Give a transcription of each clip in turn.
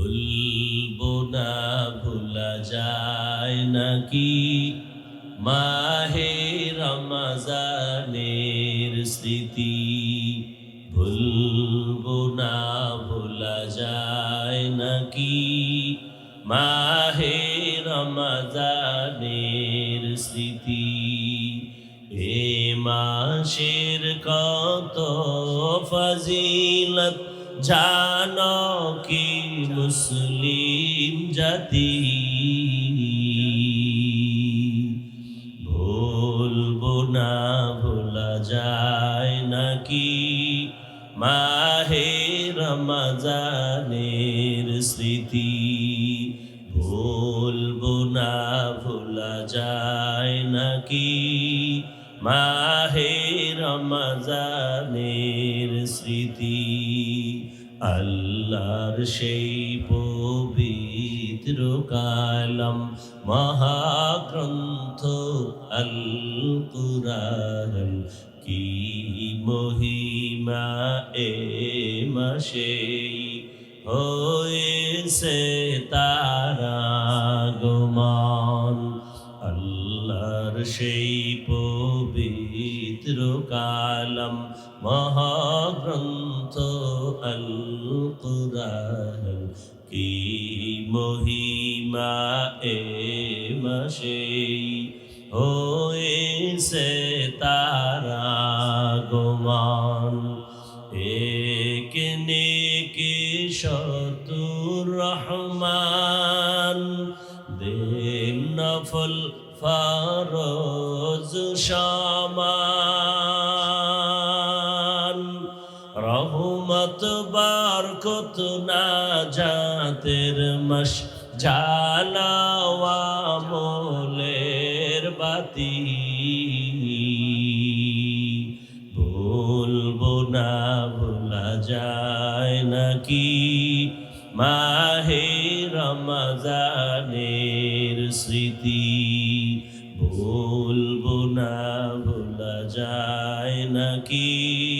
ভুলবো না ভোলা যায় নাকি? মাহে রমজানের স্মৃতি ভুলবো না ভোলা যায় নাকি? মাহে রমজানের স্মৃতি, এ মাসের কত ফজিলত জানো কি মুসলিম জাতি? ভুলবো না, ভোলা যায় নাকি? মাহে রমজানের স্মৃতি। ভুলবো না, ভোলা যায় নাকি? মাহে রমজানের স্মৃতি। আল্লাহর সেই পবিত্র কালাম মহাগ্রন্থ আল কুরআন কি মহিমা এ মাসে হয়েছে তারা গমান আল্লাহর সেই পবিত্র মহাগ্রন্থ আল কুরআন কি মহিমা এ মাসে হয়েছে তারা গোমান। এক নেকি শতুর রহমান। দেন নফল ফরজ সমান। রহমত কত না জাতের মশ জালাওয়া মোলের বাতি। ভুলবো না ভোলা যায় নাকি মাহে রমজানের স্মৃতি? ভুলবো না ভোলা যায় নাকি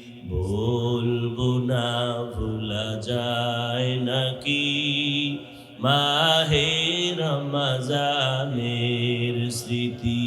বলব না ভোলা যায় নাকি? মাহে রমজানের স্মৃতি